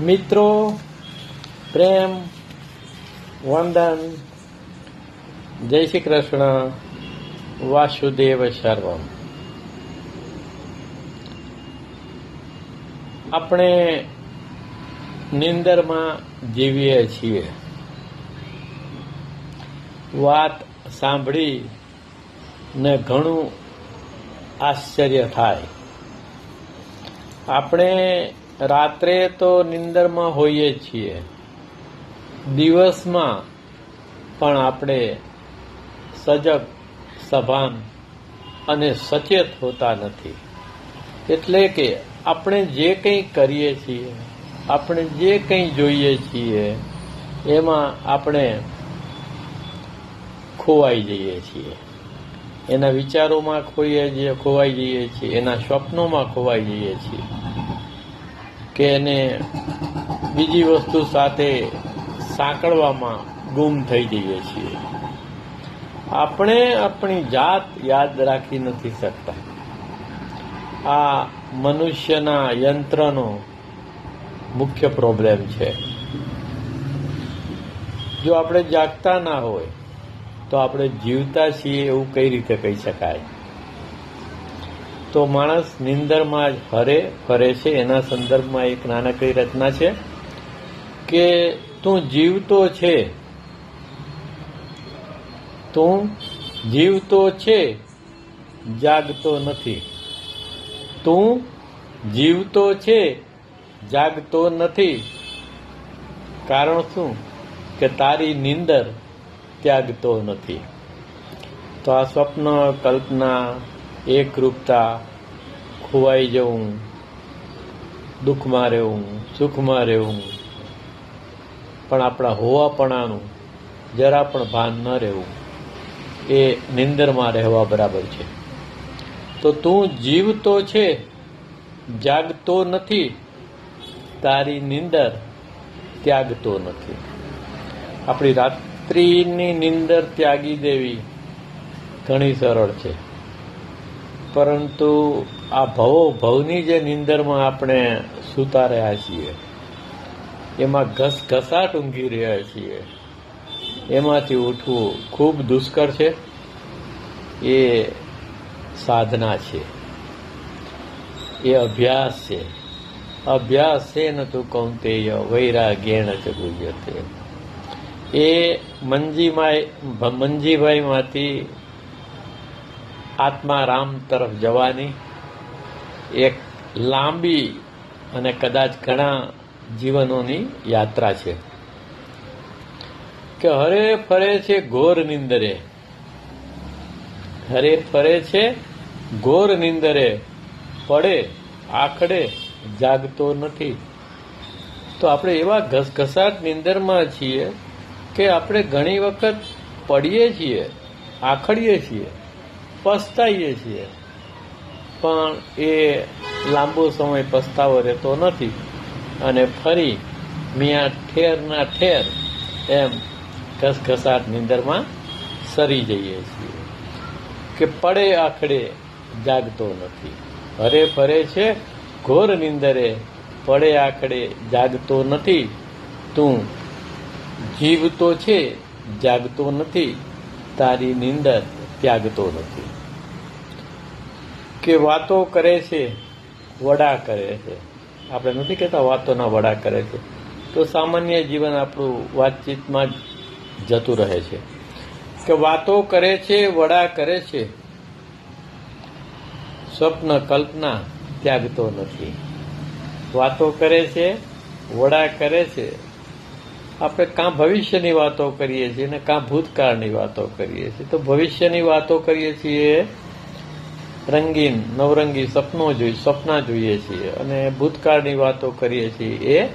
મિત્રો, પ્રેમ, વંદન, જય શ્રી કૃષ્ણ, વાસુદેવ સર્વમ. આપણે નિંદરમાં જીવીએ છીએ. વાત સાંભળી ને ઘણું આશ્ચર્ય થાય. આપણે રાત્રે તો નિંદરમાં હોઈએ છીએ. દિવસમાં પણ આપણે સજગ, સભાન અને સચેત હોતા નથી. એટલે કે આપણે જે કંઈ કરીએ છીએ, આપણે જે કંઈ જોઈએ છીએ, એમાં આપણે ખોવાઈ જઈએ છીએ. એના વિચારોમાં ખોઈએ જઈએ ખોવાઈ જઈએ છીએ, એના સ્વપ્નોમાં ખોવાઈ જઈએ છીએ. કે એને બીજી વસ્તુ સાથે સાંકળવામાં ગુમ થઈ જઈએ છીએ. આપણે આપણી જાત યાદ રાખી નથી શકતા. આ મનુષ્યના યંત્રનો મુખ્ય પ્રોબ્લેમ છે. જો આપણે જાગતા ના હોય, તો આપણે જીવતા છીએ એવું કઈ રીતે કહી શકાય? તો માણસ નિંદરમાં જ હરે, ફરે છે. એના સંદર્ભમાં એક નાનકડી રચના છે કે તું જીવતો છે. તું જીવતો છે, જાગતો નથી. તું જીવતો છે, જાગતો નથી. કારણ શું? કે તારી નિંદર ત્યાગતો નથી. તો આ સ્વપ્ન, કલ્પના એકરૂપતા ખોવાઈ જવું, દુઃખમાં રહેવું, સુખમાં રહેવું. પણ આપણા હોવાપણાનું જરા પણ ભાન ન રહેવું. એ નિંદરમાં રહેવા બરાબર છે. તો તું જીવતો છે, જાગતો નથી, તારી નિંદર ત્યાગતો નથી. આપણી રાત્રિની નિંદર ત્યાગી દેવી ઘણી સરળ છે. પરંતુ આ ભવો, ભવની જે નિંદરમાં આપણે સૂતા રહ્યા છીએ, એમાં ઘસ ઘસાટ ઊંઘી રહ્યા છીએ, એમાંથી ઉઠવું ખૂબ દુષ્કર છે, એ સાધના છે, એ અભ્યાસ છે. અભ્યાસ છે ન તું કૌંતેય વૈરાગ્યેણ ચ ગુજ્યતે એ મંજીમાય, મંજીભાઈમાંથી આત્મા રામ તરફ જવાની એક લાંબી અને કદાચ ઘણા જીવનોની યાત્રા છે. કે હરે ફરે છે ઘોર નિંદરે. હરે ફરે છે ઘોર નિંદરે. પડે, આખડે, જાગતો નથી. તો આપણે એવા ઘસઘસાટ નિંદરમાં છીએ કે આપણે ઘણી વખત પડીએ છીએ, આખડીએ છીએ. પસ્તાઈએ છીએ. પણ એ લાંબો સમય પસ્તાવો રહેતો નથી. અને ફરી મિયા ઠેરના ઠેર એમ ઘસઘસાટ નિંદરમાં સરી જઈએ છીએ. કે પડે આખડે જાગતો નથી. હરે ફરે છે, ઘોર નિંદરે પડે આખડે જાગતો નથી. તું જીવતો છે, જાગતો નથી. તારી નિંદર ત્યાગતો નથી. કે વાતો કરે છે, વડા કરે છે. આપણે નથી કહેતા વાતોના વડા કરે છે. તો સામાન્ય જીવન આપણું વાતચીતમાં જતું રહે છે. કે વાતો કરે છે, વડા કરે છે, સ્વપ્ન, કલ્પના ત્યાગતો નથી. વાતો કરે છે, વડા કરે છે. આપણે કાં ભવિષ્યની વાતો કરીએ છીએ ને કાં ભૂતકાળની વાતો કરીએ છીએ. તો ભવિષ્યની વાતો કરીએ છીએ રંગીન નવરંગી સપનો જોઈ, સપના જોઈએ છીએ અને ભૂતકાળની વાતો કરીએ છીએ. એ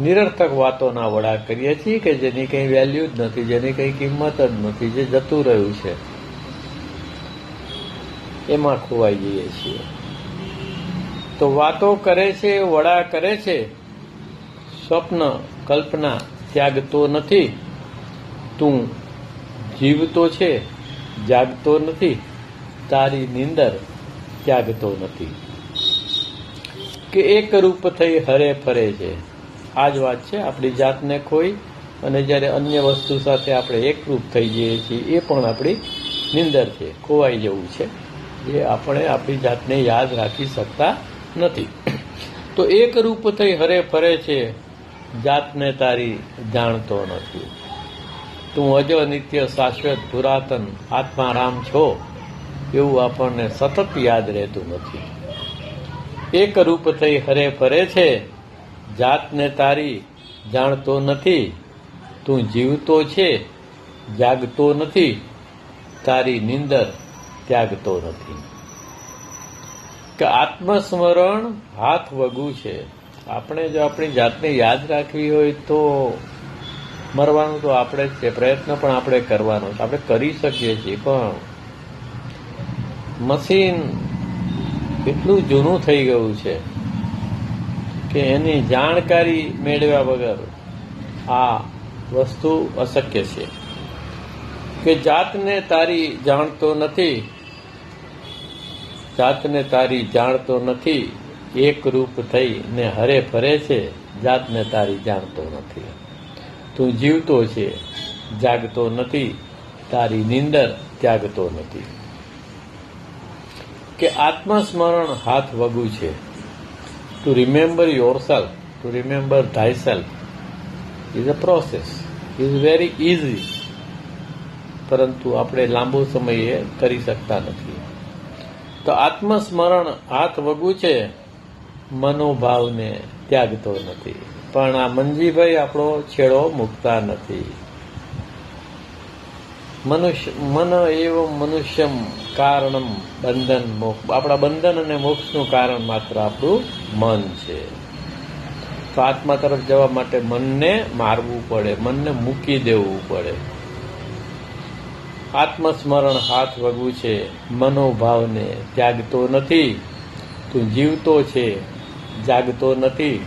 નિરર્થક વાતોના વડા કરીએ છીએ કે જેની કંઈ વેલ્યુ જ નથી, જેની કંઈ કિંમત જ નથી, જે જતું રહ્યું છે. એમાં ખોવાઈ જઈએ છીએ. તો વાતો કરે છે, વડા કરે છે, સ્વપ્ન, કલ્પના ત્યાગતો નથી. તું જીવતો છે, જાગતો નથી. તારી નિંદર ત્યાગતો નથી. કે એક રૂપ થઈ હરે ફરે છે. આ જ વાત છે, આપણી જાતને ખોઈ અને જ્યારે અન્ય વસ્તુ સાથે આપણે એકરૂપ થઈ જઈએ છીએ, એ પણ આપણી નિંદર છે, ખોવાઈ જવું છે. જે આપણે આપણી જાતને યાદ રાખી શકતા નથી. તો એક રૂપ થઈ હરે ફરે છે, જાતને તારી જાણતો નથી. તું અજ નિત્ય શાશ્વત પુરાતન આત્મારામ છો. એવું આપણને સતત યાદ રહેતું નથી. એક રૂપ થઈ હરે ફરે છે, જાતને તારી જાણતો નથી, તું જીવતો છે, જાગતો નથી, તારી નિંદર ત્યાગતો નથી. કે આત્મસ્મરણ હાથ વગુ છે. આપણે જો આપણી જાતને યાદ રાખવી હોય તો મરવાનું તો આપણે જ છે, પ્રયત્ન પણ આપણે કરવાનો આપણે કરી શકીએ છીએ પણ મશીન એટલું જૂનું થઈ ગયું છે કે એની જાણકારી મેળવ્યા વગર આ વસ્તુ અશક્ય છે. કે જાતને તારી જાણતો નથી, જાતને તારી જાણતો નથી, એક રૂપ થઈ ને હરે ફરે છે, જાતને તારી જાણતો નથી. તું જીવતો છે, જાગતો નથી, તારી નિંદર ત્યાગતો નથી. કે આત્મસ્મરણ હાથ વગુ છે. To remember yourself to remember thyself is a process is very easy પરંતુ આપણે લાંબો સમયે કરી શકતા નથી. તો આત્મસ્મરણ હાથ વગુ છે, મનોભાવને ત્યાગતો નથી. પણ આ મંજીભાઈ આપણો છેડો મૂકતા નથી. મનુષ્ય, મન એવમ મનુષ્યમ કારણમ બંધન મોક્ષ. આપણા બંધન અને મોક્ષનું કારણ માત્ર આપણું મન છે. તો આત્મા તરફ જવા માટે મનને મારવું પડે, મનને મૂકી દેવું પડે. આત્મસ્મરણ હાથ વગવું છે, મનોભાવને ત્યાગતો નથી. તું જીવતો છે, જાગતો નથી.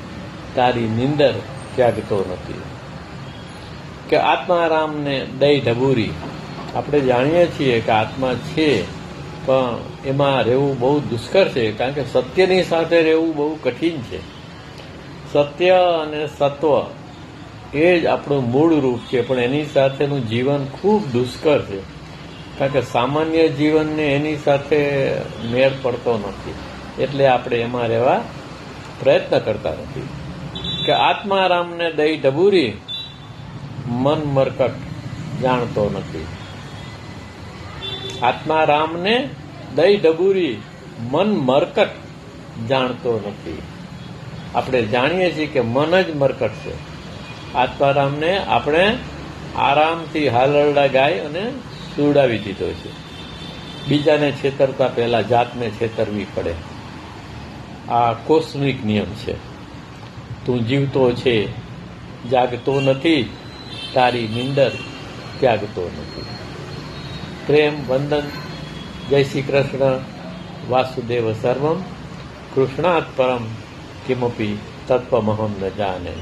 તારી નિંદર ત્યાગતો નથી. કે આત્મારામને દઈ ઢબૂરી આપણે જાણીએ છીએ કે આત્મા છે, પણ એમાં રહેવું બહુ દુષ્કર છે, કારણ કે સત્યની સાથે રહેવું બહુ કઠિન છે. સત્ય અને સત્વ એ જ આપણું મૂળ રૂપ છે, પણ એની સાથેનું જીવન ખૂબ દુષ્કર છે. કારણ કે સામાન્ય જીવનને એની સાથે મેળ પડતો નથી, એટલે આપણે એમાં રહેવા પ્રયત્ન કરતા નથી. કે આત્મારામને દઈ ડબુરી, મન મરકટ જાણતો નથી. આત્મારામને દઈ ડબુરી મન મરકટ જાણતો નથી. આપણે જાણીએ છીએ કે મન જ મરકટ છે. આત્મારામને આપણે આરામથી હાલરડા ગાય અને સુવડાવી દીધો છે. બીજાને છેતરતા પહેલા જાતને છેતરવી પડે. આ કોસ્મિક નિયમ છે. તું જીવતો છે, જાગતો નથી, તારી નિંદર ત્યાગતો નથી. પ્રેમ વંદન જય શ્રી કૃષ્ણ વાસુદેવ સર્વમ કૃષ્ણાત્પરમ કિમપી તત્વમહમ ન જાને